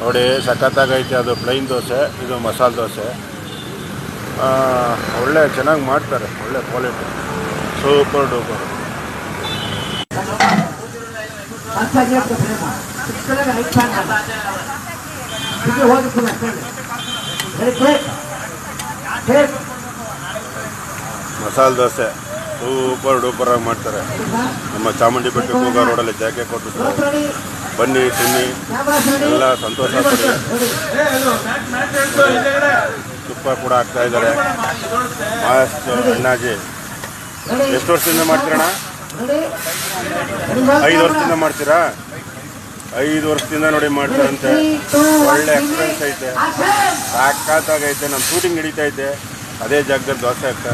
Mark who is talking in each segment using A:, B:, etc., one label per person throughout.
A: ನೋಡಿ, ಸಖತ್ತಾಗೈತೆ ಅದು ಪ್ಲೈನ್ ದೋಸೆ, ಇದು ಮಸಾಲೆ ದೋಸೆ. ಒಳ್ಳೆ, ಚೆನ್ನಾಗಿ ಮಾಡ್ತಾರೆ, ಒಳ್ಳೆ quality super duper masala dosa. Super duper ಆಗಿ ಮಾಡ್ತಾರೆ. ನಮ್ಮ ಚಾಮುಂಡಿ ಬೆಟ್ಟ ಕೂಗ ರೋಡಲ್ಲಿ ಜಾಕೆ ಕೊಟ್ಟಿದ್ದಾರೆ ಬನ್ನಿ, ತಿನ್ನಿ. ಎಲ್ಲ ಸಂತೋಷ ತುಪ್ಪ ಕೂಡ ಹಾಕ್ತಾ ಇದ್ದಾರೆ. ಮಸ್ತ್ ಅಣ್ಣಾಜಿ. ಎಷ್ಟು ವರ್ಷದಿಂದ ಮಾಡ್ತೀರಣ್ಣ?
B: ರೆಡಿ
A: ಐದು ವರ್ಷದಿಂದ ಮಾಡ್ತೀರಾ? ಐದು ವರ್ಷದಿಂದ ನೋಡಿ ಮಾಡ್ತಾರಂತೆ. ಒಳ್ಳೆ ಎಕ್ಸ್ಪೀರಿಯನ್ಸ್ ಐತೆ. ಸಾಕಾತಾಗೈತೆ ನಮ್ಮ ಶೂಟಿಂಗ್ ಹಿಡಿತೈತೆ ಅದೇ ಜಾಗದಲ್ಲಿ ದೋಸೆ ಆಗ್ತಾ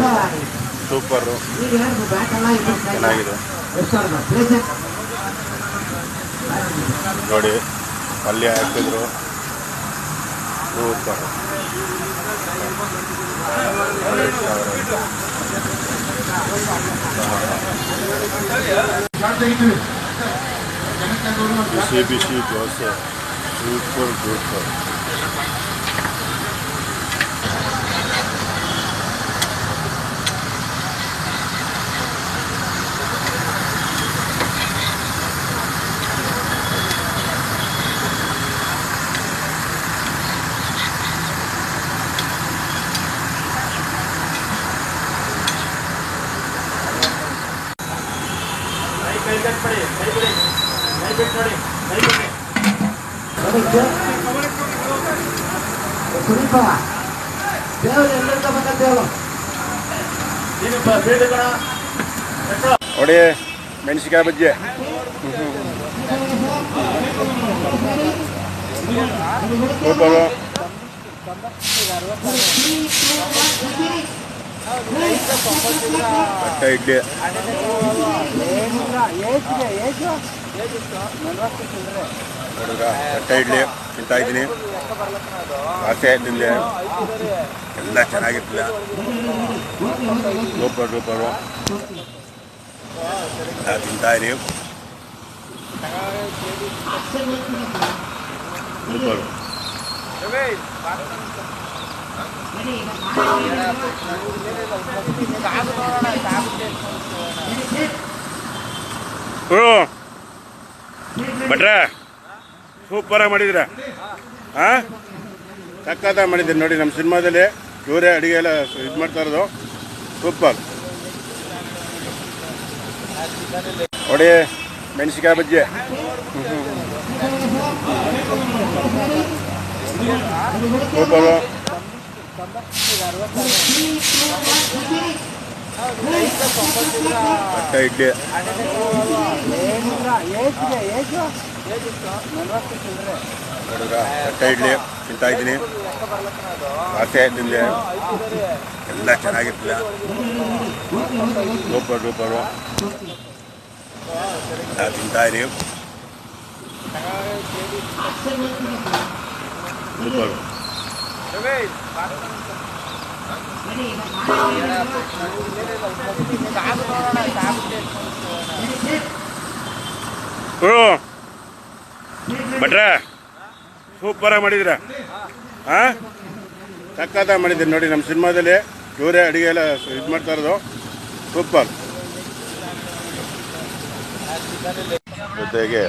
A: ಸೂಪರು. ಚೆನ್ನಾಗಿದೆ. ನೋಡಿ ಪಲ್ಯ ಹಾಕಿದ್ರು. ಸೂಪರ್. ಬಿಸಿ ಬಿಸಿ ದೋಸೆ. Super super.
B: ದೇವರು ಎಲ್ಲಿಂದ ಬಂದ ದೇವರು?
A: ನೋಡಿ ಮೆಣಸಿಕಾಯಿ ಬಜ್ಜಿ. ಸೂಪರು. ಬಟ್ಟೆ ಇಡ್ಲಿ. ನೋಡಿದ್ರ? ಬಟ್ಟೆ ಇಡ್ಲಿ, ತಿಂತಾ ಇದ್ದೀನಿ. ಆಸೆ ತಿಂದೆ. ಎಲ್ಲ ಚೆನ್ನಾಗಿರ್ತಿಲ್ಲ ಸೂಪರ್, ಸೂಪರು. ಎಲ್ಲ ತಿಂತಾ ಇರಿ ಸೂಪರು. ಹ್ಞೂ ಭಟ್ರ ಸೂಪರಾಗಿ ಮಾಡಿದಿರ ಹಾಂ ಸಕ್ಕತ್ತ ಮಾಡಿದ್ದೀರಿ ನೋಡಿ ನಮ್ಮ ಸಿನಿಮಾದಲ್ಲಿ. ಇವರೇ ಅಡುಗೆ ಎಲ್ಲ ಇದು ಮಾಡ್ತಾ ಇರೋದು. ಸೂಪರ್ ನೋಡಿ ಮೆಣಸಿಕಾಯಿ ಬಜ್ಜಿ. ಸೂಪರು ಬಟ್ಟೆ ಇಡ್ಲಿ ನೋಡಿದ್ರ ಬಟ್ಟೆ ಇಡ್ಲಿ, ತಿಂತಾ ಇದ್ದೀನಿ. ಆಸೆ ತಿಂದೆ ಎಲ್ಲ ಚೆನ್ನಾಗಿರ್ತಿಲ್ಲ. Super, super. ಎಲ್ಲ ತಿಂತಾ ಇರಿ ಸೂಪರ್. ಹ್ಞೂ ಭಟ್ರ ಸೂಪರಾಗಿ ಮಾಡಿದ್ರ? ಹಾಂ ಸಕ್ಕತ್ತ ಮಾಡಿದ್ದೀನಿ ನೋಡಿ ನಮ್ಮ ಸಿನಿಮಾದಲ್ಲಿ. ಇವರೇ ಅಡುಗೆ ಎಲ್ಲ ಇದು ಮಾಡ್ತಾ ಇರೋದು. ಸೂಪರ್ ಜೊತೆಗೆ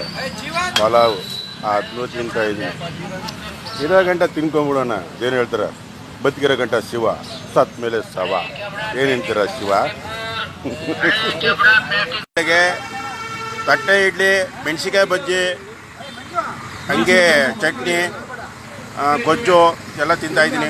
A: ಆ ಅದನ್ನು ತಿಂತಾ ಇದ್ದೀನಿ. ಇರೋ ಗಂಟೆ ತಿನ್ಕೊಂಬಿಡೋಣ. ಏನು ಹೇಳ್ತಾರೆ? ಬದುಕಿರೋ ಗಂಟ ಶಿವ, ಸತ್ ಮೇಲೆ ಸವ ಏನಂತೀರ ಶಿವ? ತಟ್ಟೆ ಇಡ್ಲಿ ಮೆಣಸಿಕಾಯಿ ಬಜ್ಜಿ, ಹಂಗೆ ಚಟ್ನಿ ಗೊಜ್ಜು ಎಲ್ಲ ತಿಂತಾ ಇದ್ದೀನಿ.